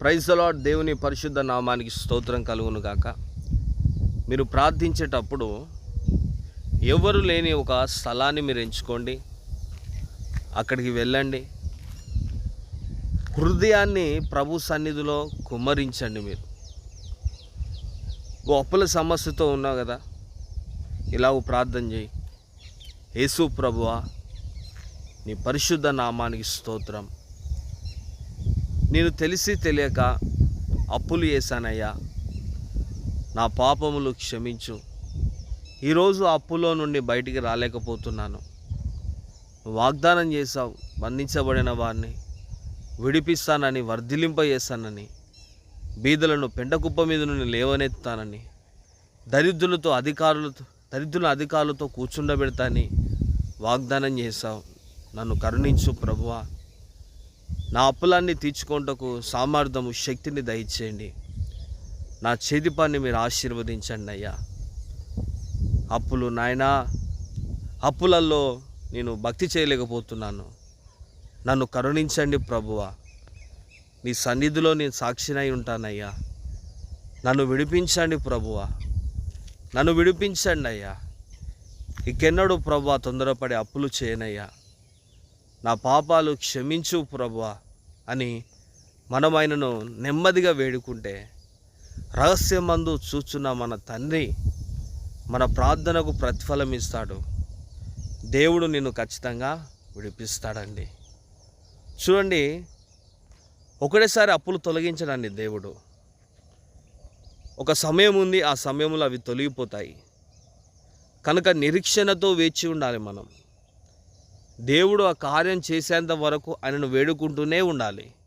Praise lord దేవుని పరిశుద్ధ నామానికి స్తోత్రం కలుగును గాక. మీరు ప్రార్థించేటప్పుడు ఎవరు లేని ఒక స్థలాన్ని మీరు ఎంచుకోండి అక్కడికి వెళ్ళండి. హృదయాన్ని ప్రభు సన్నిధిలో కుమ్మరించండి మీరు. ఓ అప్పుల సమస్యతో ఉన్నావు కదా ఇలాగ ప్రార్థన చేయి. యేసు ప్రభువా నీ పరిశుద్ధ నామానికి స్తోత్రం. నేను తెలిసి తెలియక అప్పులు చేశానయ్యా. నా పాపములు క్షమించు. ఈరోజు అప్పులో నుండి బయటికి రాలేకపోతున్నాను. వాగ్దానం చేశావు బంధించబడిన వారిని విడిపిస్తానని వర్ధిలింపజేస్తానని బీదలను పెంటకుప్ప మీద నుండి లేవనెత్తానని దరిద్రులతో అధికారులతో దరిద్రుల అధికారులతో కూర్చుండబెడతాని వాగ్దానం చేశావు. నన్ను కరుణించు ప్రభువా. నా అప్పులన్నీ తీర్చుకుంటకు సామర్థ్యము శక్తిని దయచేయండి. నా చేతి పని మీరు ఆశీర్వదించండి అయ్యా. అప్పులు నాయనా అప్పులలో నేను భక్తి చేయలేకపోతున్నాను. నన్ను కరుణించండి ప్రభువా. నీ సన్నిధిలో నేను సాక్షినై ఉంటానయ్యా నన్ను విడిపించండి ప్రభువా. నన్ను విడిపించండి అయ్యా. ఇకెన్నడూ ప్రభు తొందరపడి అప్పులు చేయనయ్యా. నా పాపాలు క్షమించు ప్రభువా అని మనం ఆయనను నెమ్మదిగా వేడుకుంటే రహస్యమందు చూచున్న మన తండ్రి మన ప్రార్థనకు ప్రతిఫలం ఇస్తాడు దేవుడు నిన్ను ఖచ్చితంగా విడిపిస్తాడండి. చూడండి ఒకటేసారి అప్పులు తొలగించడండి దేవుడు. ఒక సమయం ఉంది ఆ సమయంలో అవి తొలగిపోతాయి. కనుక నిరీక్షణతో వేచి ఉండాలి మనం. దేవుడు ఆ కార్యం చేసేంత వరకు ఆయనను వేడుకుంటూనే ఉండాలి.